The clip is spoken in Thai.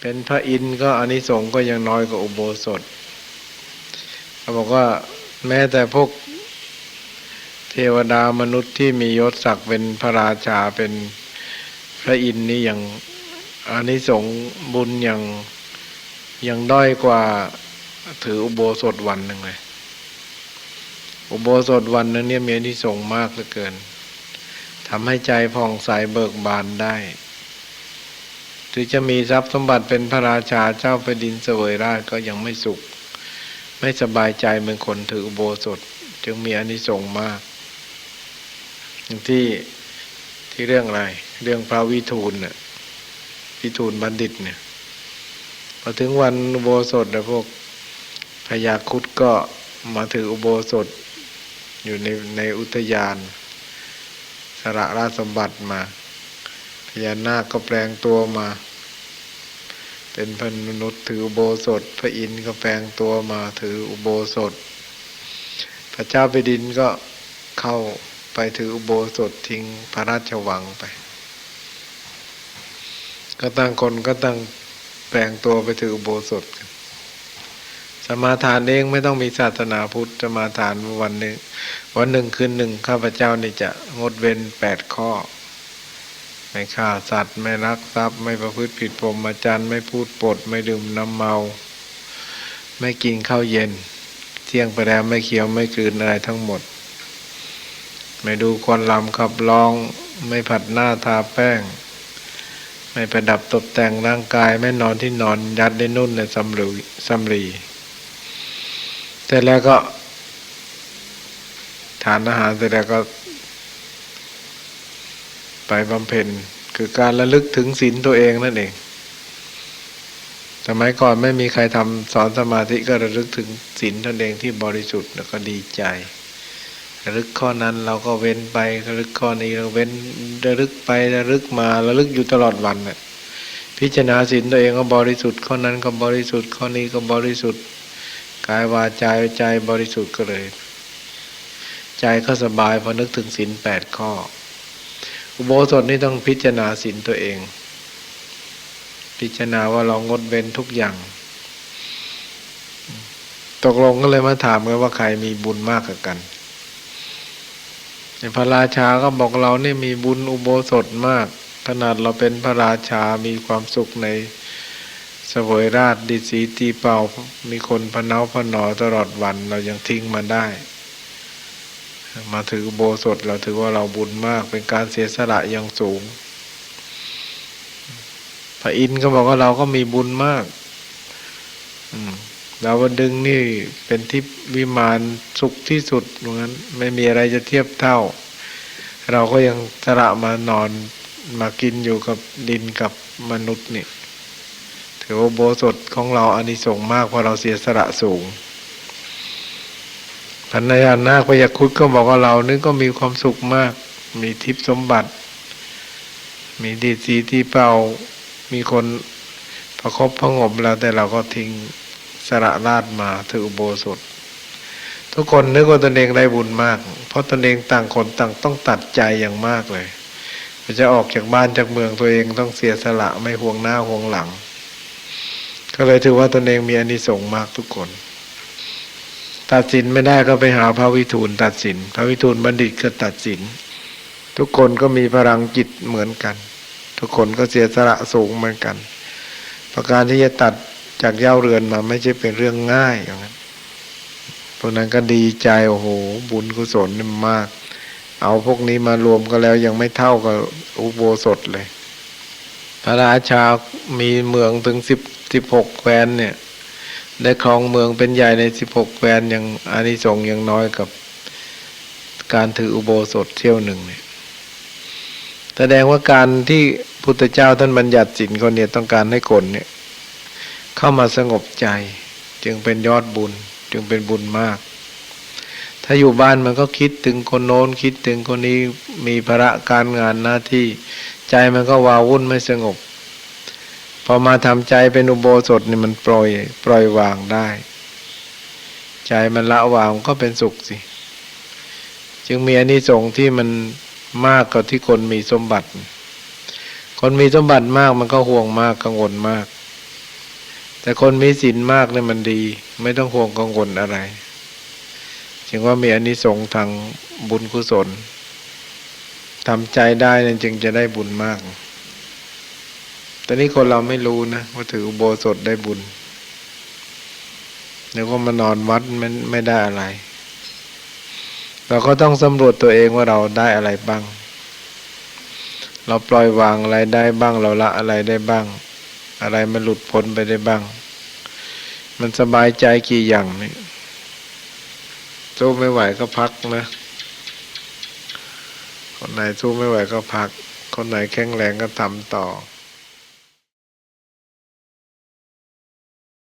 เป็นพระอินทร์ก็อานิสงส์ก็ยังน้อยกว่าอุโบสถเขาบอกว่าแม้แต่พวกเทวดามนุษย์ที่มียศศักดิ์เป็นพระราชาเป็นพระอินทร์นี่ยังอานิสงส์บุญยังยังด้อยกว่าถืออุโบสถวันหนึ่งเลย อุโบสถวันนึงเนี่ยมีอานิสงส์มากเหลือเกินทำให้ใจผ่องใสเบิกบานได้ ถึงจะมีทรัพย์สมบัติเป็นพระราชาเจ้าแผ่นดินเสวยราชก็ยังไม่สุข ไม่สบายใจเหมือนคนถืออุโบสถ จึงมีอนิสงส์มากอย่างที่ที่เรื่องอะไร เรื่องพระวิทูลน่ะวิทูลบัณฑิตเนี่ยพอถึงวันอุโบสถนะพวกพญาคุดก็มาถืออุโบสถ อยู่ในในอุทยาน สระราชสมบัติมาพญานาคก็แปลงตัวมา เป็นพมนุษย์ถืออุโบสถ พระอินทร์ก็แปลงตัวมาถืออุโบสถ พระเจ้าแผ่นดินก็เข้าไปถืออุโบสถทิ้งพระราชวังไป ก็ตั้งคนก็ตั้งแปลงตัวไปถืออุโบสถกันสมาทานเองไม่ต้องมีศาสนาพุทธสมาทานวันหนึ่งวันหนึ่งคืนหนึ่งข้าพเจ้านี่จะงดเว้นแปดข้อ ไม่ฆ่าสัตว์ ไม่รักทรัพย์ ไม่ประพฤติผิดพรหมจรรย์ไม่พูดปด ไม่ดื่มน้ำเมา ไม่กินข้าวเย็น เที่ยงไปแล้วไม่เคี้ยวไม่กลืนอะไรทั้งหมด ไม่ดูควันลำขับร้อง ไม่ผัดหน้าทาแป้ง ไม่ประดับตกแต่งร่างกาย ไม่นอนที่นอนยัดได้นุ่นในสำลีสำลีเสร็จแล้วก็ทานอาหารเสร็จแล้วก็ ไปบำเพ็ญคือการระลึกถึงศีลตัวเองนั่นเองสมัยก่อนไม่มีใครทำสอนสมาธิก็ระลึกถึงศีลตนเองที่บริสุทธิ์แล้วก็ดีใจ ระลึกข้อนั้นเราก็เว้นไประลึกข้อนี้เราเว้นระลึกไประลึกมาระลึกอยู่ตลอดวันน่ะพิจารณาศีลตัวเองก็บริสุทธิ์ข้อนั้นก็บริสุทธิ์ข้อนี้ก็บริสุทธิ์กายวาจาใจบริสุทธิ์ก็เลย ใจก็สบายพอนึกถึงศีลแปดข้อ อุโบสถนี่ต้องพิจารณาศีลตัวเอง พิจารณาว่าเรางดเว้นทุกอย่าง ตกลงก็เลยมาถามกันว่าใครมีบุญมากกว่ากันในพระราชาก็บอกเราเนี่ยมีบุญอุโบสถมาก ขนาดเราเป็นพระราชามีความสุขในเสวยราชดิสีตีเป่ามีคนพเนาพนอตลอดวันเรายังทิ้งมันได้ มาถืออุโบสถเราถือว่าเราบุญมาก เป็นการเสียสละอย่างสูง พระอินทร์ก็บอกว่าเราก็มีบุญมากดาวดึงนี่เป็นทิพวิมานสุขที่สุดเหมือนกันไม่มีอะไรจะเทียบเท่า เราก็ยังสละมานอนมากินอยู่กับดินกับมนุษย์นี่ถือว่าโบสถของเราอานิสงส์มากเพราะเราเสียสละสูง พันยานาคพยาคุดก็บอกว่าเรานี่ก็มีความสุขมาก มีทิพย์สมบัติ มีดีสีที่เป่ามีคนประคบพระงมแล้วแต่เราก็ทิ้งสระราดมาถืออุโบสถ ทุกคนนึกว่าตนเองได้บุญมาก เพราะตนเองต่างคนต่างต้องตัดใจอย่างมากเลยจะออกจากบ้านจากเมืองตัวเองต้องเสียสละไม่ห่วงหน้าห่วงหลัง ก็เลยถือว่าตนเองมีอานิสงส์มากทุกคน ตัดสินไม่ได้ก็ไปหาพระวิทูลตัดสิน พระวิทูลบัณฑิตก็ตัดสิน ทุกคนก็มีพลังจิตเหมือนกัน ทุกคนก็เสียสละสูงเหมือนกัน ประการที่จะตัดจากเย้าเรือนมาไม่ใช่เป็นเรื่องง่ายอย่างนั้นพวกนั้นก็ดีใจโอ้โห บุญกุศลนี่มาก เอาพวกนี้มารวมกันแล้วยังไม่เท่ากับอุโบสถเลย พระราชามีเมืองถึงสิบสิบหกแคว้นเนี่ย ได้ครองเมืองเป็นใหญ่ในสิบหกแควนยังอานิสงส์ยังน้อยกับการถืออุโบสถเที่ยวหนึ่งเนี่ยแสดงว่าการที่พุทธเจ้าท่านบัญญัติสินคนเนี่ยต้องการให้คนเนี่ย เข้ามาสงบใจ จึงเป็นยอดบุญ จึงเป็นบุญมาก ถ้าอยู่บ้านมันก็คิดถึงคนโน้นคิดถึงคนนี้มีภาระการงานหน้าที่ ใจมันก็วาวุ่นไม่สงบ พอมาทำใจเป็นอุโบสถนี่มันปล่อยปล่อยวางได้ ใจมันละวางก็เป็นสุขสิ จึงมีอานิสงส์ที่มันมากกว่าที่คนมีสมบัติ คนมีสมบัติมากมันก็ห่วงมากกังวลมาก แต่คนมีศีลมากเนี่ยมันดี ไม่ต้องห่วงกังวลอะไรจึงว่ามีอานิสงส์ทางบุญกุศลทำใจได้นั่นจึงจะได้บุญมาก แต่นี่คนเราไม่รู้นะว่าถืออุโบสถได้บุญแล้วก็มานอนวัดมันไม่ได้อะไร เราก็ต้องสำรวจตัวเองว่าเราได้อะไรบ้าง เราปล่อยวางอะไรได้บ้าง เราละอะไรได้บ้าง อะไรมันหลุดพ้นไปได้บ้าง มันสบายใจกี่อย่างนี่สู้ไม่ไหวก็พักนะ คนไหนสู้ไม่ไหวก็พัก คนไหนแข็งแรงก็ทำต่อ